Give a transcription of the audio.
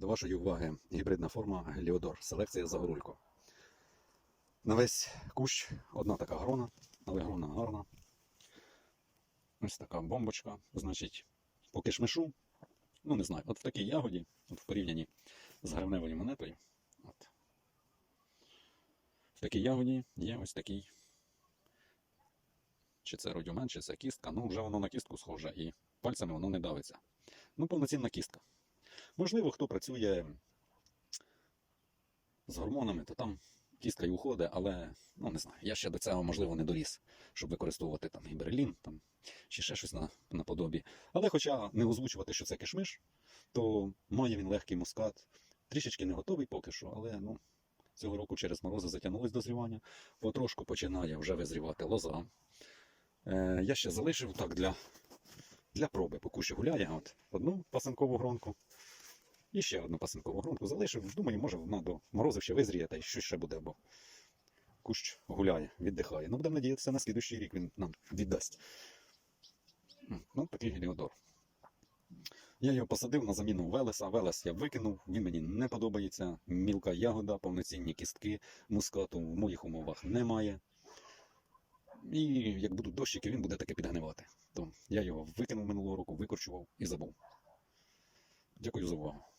До вашої уваги гібридна форма Геліодор. Селекція Загорулько. На весь кущ одна така грона, але грона гарна. Ось така бомбочка. Значить, по кишмишу, ну не знаю, от в такій ягоді, от в порівнянні з гривневою монетою. От. В такій ягоді є ось такий. Чи це родюмен, чи це кістка. Ну, вже воно на кістку схоже, і пальцями воно не давиться. Ну, повноцінна кістка. Можливо, хто працює з гормонами, то там кістка й уходить, але ну не знаю. Я ще до цього, можливо, не доріс, щоб використовувати там гіберлін там, чи ще щось на, наподобі. Але хоча не озвучувати, що це кишмиш, то має він легкий мускат. Трішечки не готовий поки що, але ну, цього року через морози затягнулось дозрівання. Потрошку починає вже визрівати лоза. Е, я ще залишив так для, для проби, поки що гуляє. От, одну пасинкову гронку. І ще одну пасинкову грунту залишив. Думаю, може вона до морозив ще визріє, та й щось ще буде, бо кущ гуляє, віддихає. Ну, будемо надіятися, на слідущий рік він нам віддасть. Ну, такий геліодор. Я його посадив на заміну Велеса. Велес я викинув, він мені не подобається. Мілка ягода, повноцінні кістки, мускату в моїх умовах немає. І як будуть дощики, він буде таки підгнивати. То я його викинув минулого року, викорчував і забув. Дякую за увагу.